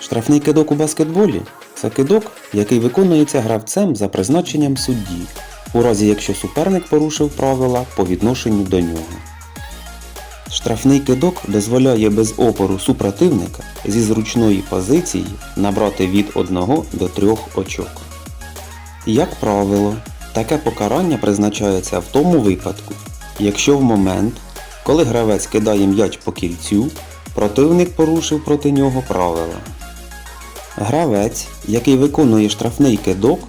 Штрафний кидок у баскетболі це кидок, який виконується гравцем за призначенням судді, у разі якщо суперник порушив правила по відношенню до нього. Штрафний кидок дозволяє без опору супротивника зі зручної позиції набрати від 1 до 3 очок. Як правило, таке покарання призначається в тому випадку, якщо в момент, коли гравець кидає м'яч по кільцю, противник порушив проти нього правила. Гравець, який виконує штрафний кидок,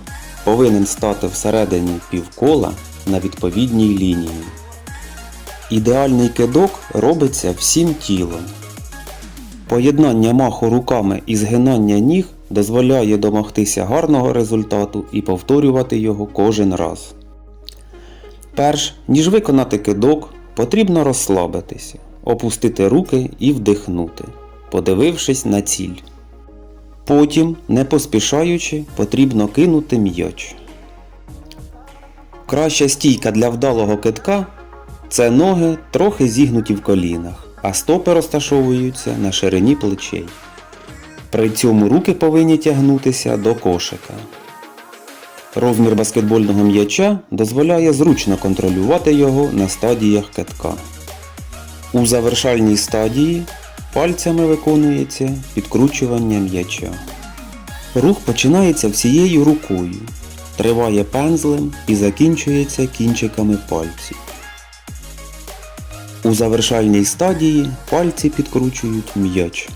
повинен стати всередині півкола на відповідній лінії. Ідеальний кидок робиться всім тілом. Поєднання маху руками і згинання ніг дозволяє домогтися гарного результату і повторювати його кожен раз. Перш ніж виконати кидок, потрібно розслабитися, опустити руки і вдихнути, подивившись на ціль. Потім, не поспішаючи, потрібно кинути м'яч. Краща стійка для вдалого китка це ноги трохи зігнуті в колінах, а стопи розташовуються на ширині плечей. При цьому руки повинні тягнутися до кошика. Розмір баскетбольного м'яча дозволяє зручно контролювати його на стадіях китка. У завершальній стадії пальцями виконується підкручування м'яча. Рух починається всією рукою, триває пензлем і закінчується кінчиками пальців. У завершальній стадії пальці підкручують м'яч.